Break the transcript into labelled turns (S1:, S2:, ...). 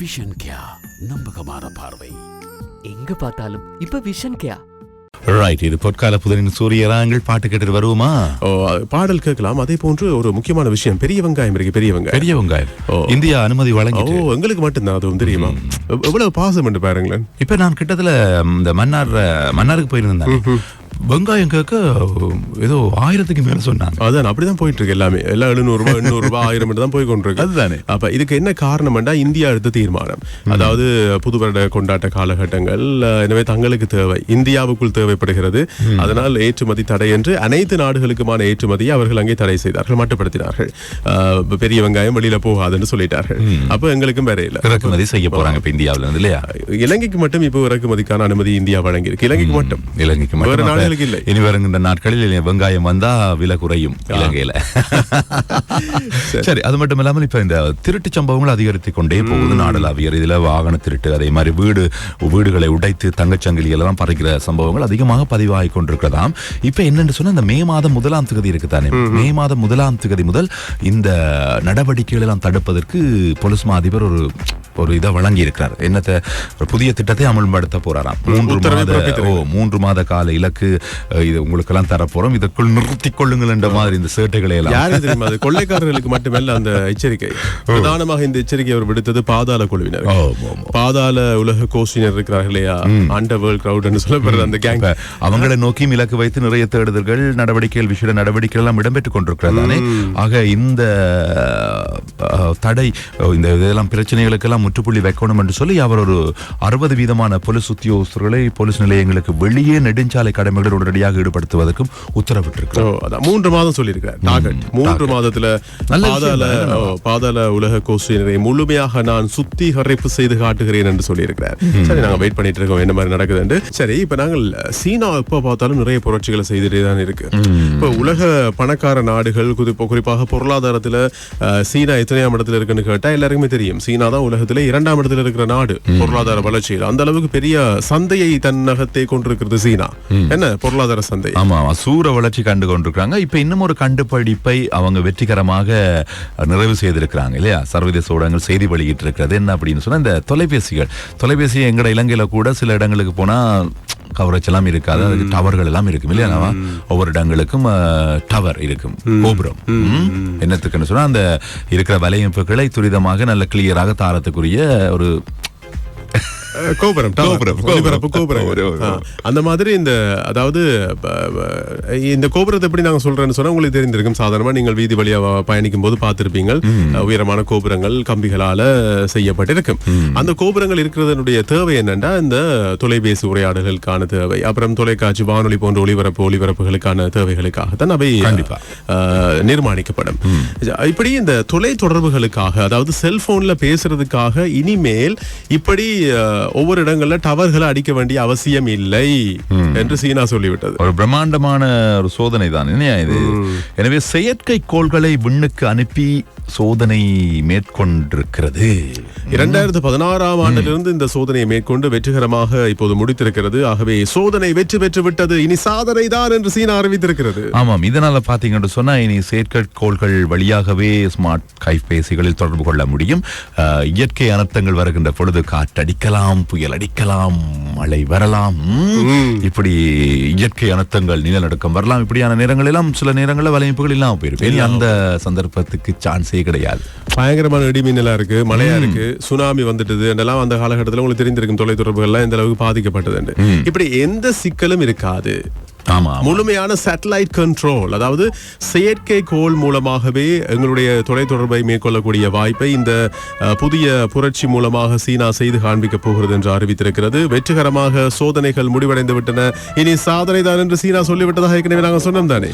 S1: Vision கியா நம்பகமான பார்வை.
S2: எங்க பார்த்தாலும் இப்ப விஷன் கேயா
S3: ரைட் இது பொற்கால புதரின் சூரியராங்கள் பாட்டு கேட்டுட்டு வருவோமா?
S4: ஓ, பாடல் கேட்கலாம். அதே போன்று ஒரு முக்கியமான விஷயம் பெரிய வெங்காயம் இருக்கு பெரிய வெங்காயம்.
S3: பெரிய வெங்காயம்.
S4: ஓ.
S3: இந்தியா அனுமதி
S4: ஓ
S3: வழங்கிட்டு
S4: எங்களுக்கு மட்டும்தான் அதுவும் தெரியுமா? எவ்- எவ்வளவு பாசம் என்று பாருங்களேன்.
S3: இப்ப நான் கிட்டத்துல இந்த மன்னார் மன்னாருக்கு போயிருந்தேன். வெங்காயம் கேட்க ஏதோ ஆயிரத்துக்கு மேல சொன்னாங்க.
S4: அதான் அப்படிதான் போயிட்டு இருக்கு எல்லாமே. எல்லாம் எழுநூறு ரூபாய் எண்ணூறு ரூபாய் ஆயிரம் தான் போய் கொண்டிருக்கு
S3: அதுதானே.
S4: அப்ப இதுக்கு என்ன காரணம்னா இந்தியா எடுத்த தீர்மானம். அதாவது புது வருட கொண்டாட்ட காலகட்டங்கள் எனவே தங்களுக்கு தேவை. இந்தியாவுக்குள் தேவைப்படுகிறது. அதனால் ஏற்றுமதி தடை என்று அனைத்து நாடுகளுக்குமான ஏற்றுமதியை அவர்கள் அங்கே தடை செய்தார்கள் மட்டுப்படுத்தினார்கள். பெரிய வெங்காயம் வெளியில போகாதுன்னு சொல்லிட்டார்கள். அப்ப எங்களுக்கும் வேற இல்ல.
S3: இறக்குமதி செய்ய போறாங்க இப்ப இந்தியாவுல இல்லையா?
S4: இலங்கைக்கு மட்டும் இப்போ இறக்குமதிக்கான அனுமதி இந்தியா வழங்கியிருக்கு. இலங்கைக்கு மட்டும்.
S3: இலங்கைக்கு
S4: வேற
S3: மட்டும்
S4: நாடுகளுக்கு இல்லை.
S3: இனி வருகின்ற நாட்களில் வெங்காயம் வந்தா விலை குறையும் இலங்கையில. சரி. அது மட்டும் இல்லாமல் இப்ப இந்த திருட்டு சம்பவங்கள் அதிகரித்துக் கொண்டே போகுது நாடளாவிய இதுல வாகன திருட்டு அதே மாதிரி வீடு வீடுகளை உடைத்து தங்கச்சங்கிலி எல்லாம் பறிக்கிற சம்பவங்கள் அதிகமாக பதிவாகி கொண்டிருக்கிறதாம் இப்ப என்னன்னு சொன்னா இந்த மே மாதம் முதலாம் திகதி இருக்குதானே? மே மாதம் முதலாம் திகதி முதல் இந்த நடவடிக்கைகள் எல்லாம் தடுப்பதற்கு போலீஸ் மா அதிபர் ஒரு ஒரு இதை வழங்கி இருக்கிறார் என்னத்தை ஒரு புதிய திட்டத்தை அமல்படுத்த போறாராம். மூன்று மாத. மூன்று மாத கால இலக்கு இது உங்களுக்கெல்லாம் தரப்போறோம். இதற்குள் நிறுத்திக் கொள்ளுங்கள் என்ற மாதிரி இந்த சேட்டைகளை எல்லாம்.
S4: யாரு தெரியுமா? அது கொள்ளைக்காரர்களுக்கு மட்டுமல்ல அந்த எச்சரிக்கை. பிரதானமாக இந்த எச்சரிக்கை அவர் விடுத்தது பாதாள குழுவினர். பாதாள உலக கோஷினர் இருக்கிறார்கள் இல்லையா அண்டர் வேர்ல்ட் கிரவுட் சொல்லப்படுற அந்த கேங்
S3: அவங்களை நோக்கியும் இலக்கு வைத்து நிறைய தேடுதல்கள் நடவடிக்கைகள் விஷய நடவடிக்கைகள் எல்லாம் இடம்பெற்றுக் கொண்டிருக்கிறதானே ஆக இந்த தடை இந்த இதெல்லாம் பிரச்சனைகளுக்கெல்லாம் முற்றுப்புள்ளி வைக்கணும் என்று சொல்லி அவர் ஒரு அறுபது வீதமான போலீஸ் உத்தியோகஸ்தர்களை போலீஸ் நிலையங்களுக்கு வெளியே நெடுஞ்சாலை கடமைகள் உடனடியாக ஈடுபடுத்துவதற்கும் உத்தரவிட்டிருக்கிறார்.
S4: மூன்று மாதம் சொல்லியிருக்கார் டார்கெட் மூன்று மாதத்துல பாதாள பாதாள உலக கோஷினரை முழுமையாக நான் சுத்திகரிப்பு செய்து காட்டுகிறேன் என்று சொல்லியிருக்கிறார். சரி நாங்க வெயிட் பண்ணிட்டு இருக்கோம். என்ன மாதிரி நடக்குதுன்னு சரி இப்ப நாங்கள் சீனா எப்ப பார்த்தாலும் நிறைய புரட்சிகளை செய்துட்டே தான் இருக்கு. இப்ப உலக பணக்கார நாடுகள் குறிப்பா- குறிப்பாக பொருளாதாரத்துல சீனா எத்தனையாம் இடத்துல இருக்குன்னு கேட்டா எல்லாருக்குமே தெரியும். சீனா தான் உலகத்திலே இரண்டாம் இடத்துல இருக்கிற நாடு. பொருளாதார வளர்ச்சியில். அந்த அளவுக்கு பெரிய சந்தையை தன்னகத்தை கொண்டிருக்கிறது சீனா. என்ன? பொருளாதார சந்தை.
S3: ஆமா. சூற வளர்ச்சி கண்டு கொண்டிருக்காங்க இப்ப இன்னும் ஒரு கண்டுபிடிப்பை அவங்க வெற்றிகரமாக நிறைவு செய்திருக்கிறாங்க இல்லையா? சர்வதேச ஊடகங்கள் செய்தி வெளியிட்டு இருக்கிறது என்ன அப்படின்னு சொன்னா இந்த தொலைபேசிகள். தொலைபேசி எங்கட இலங்கையில கூட சில இடங்களுக்கு போனா கவரேஜ் எல்லாம் இருக்காது. அதுக்கு டவர்கள் எல்லாம் இருக்கும் இல்லையா? ஒவ்வொரு இடங்களுக்கும் டவர் இருக்கும் கோபுரம். என்னத்துக்குன்னு சொன்னா அந்த இருக்கிற வலையமைப்புகளை துரிதமாக நல்ல கிளியராக தாரத்துக்குரிய ஒரு
S4: கோபுரம்.
S3: கோபுரம்,
S4: ஒலிபரப்பு கோபுரம். அந்த மாதிரி இந்த அதாவது இந்த கோபுரத்தை எப்படி நாங்க சொல்றேன்னு சொன்னா உங்களுக்கு தெரிந்திருக்கும். சாதாரணமா நீங்கள் வீதி வழியா பயணிக்கும் போது பார்த்திருப்பீங்க உயரமான கோபுரங்கள் கம்பிகளால செய்யப்பட்டிருக்கும். அந்த கோபுரங்கள் இருக்கிறதனுடைய தேவை என்னன்னா இந்த தொலைபேசி உரையாடல்களுக்கான தேவை. அப்புறம் தொலைக்காட்சி வானொலி போன்ற ஒளிபரப்பு ஒளிபரப்புகளுக்கான தேவைகளுக்காகத்தான் அவை
S3: கண்டிப்பா.
S4: அஹ், நிர்மாணிக்கப்படும். இப்படி இந்த தொலை தொடர்புகளுக்காக அதாவது செல்போன்ல பேசுறதுக்காக இனிமேல் இப்படி ஒவ்வொரு இடங்கள்ல டவர்களை அடிக்க வேண்டிய அவசியம் இல்லை என்று சீனா சொல்லிவிட்டது.
S3: ஒரு பிரம்மாண்டமான ஒரு சோதனை தான் இல்லையா இது? எனவே செயற்கை கோள்களை விண்ணுக்கு அனுப்பி சோதனை மேற்கொண்டிருக்கிறது.
S4: இரண்டாயிரத்து பதினாறாம் ஆண்டிலிருந்து இந்த சோதனையை மேற்கொண்டு வெற்றிகரமாக இப்போது முடித்திருக்கிறது. ஆகவே சோதனை வெற்றி பெற்று விட்டது. இனி சாதனை தான் என்று சீனா அறிவித்திருக்கிறது.
S3: ஆமாம் இதனால பாத்தீங்கன்னு சொன்னா இனி செயற்கைக்கோள்கள் வழியாகவே ஸ்மார்ட் கைபேசிகளில் தொடர்பு கொள்ள முடியும். இயற்கை அனர்த்தங்கள் வருகின்ற பொழுது காற்றடிக்கலாம் புயல் அடிக்கலாம் மழை வரலாம். இப்படி இயற்கை அனர்த்தங்கள் நிலநடுக்கம் வரலாம். இப்படியான நேரங்கள் எல்லாம் சில நேரங்களில் வலையமைப்புகள் இல்லாம போயிருக்கும். இனி அந்த சந்தர்ப்பத்துக்கு சான்ஸே கிடையாது.
S4: பயங்கரமான இடி மின்னலா இருக்கு மழையா இருக்கு சுனாமி வந்துட்டது என்றெல்லாம் அந்த காலகட்டத்தில் உங்களுக்கு தெரிந்திருக்கும் தொலைத்தொடர்புகள்லாம் இந்த அளவுக்கு பாதிக்கப்பட்டது இப்படி எந்த சிக்கலும் இருக்காது. முழுமையான சேட்டலைட் கண்ட்ரோல் அதாவது செயற்கை கோள் மூலமாகவே எங்களுடைய தொலைத்தொடர்பை மேற்கொள்ளக்கூடிய வாய்ப்பை இந்த புதிய புரட்சி மூலமாக சீனா செய்து காண்பிக்க போகிறது என்று அறிவித்திருக்கிறது. வெற்றிகரமாக சோதனைகள் முடிவடைந்து விட்டன இனி சாதனை தான் என்று சீனா சொல்லிவிட்டதாக ஏற்கனவே நாங்கள் சொன்னோம் தானே.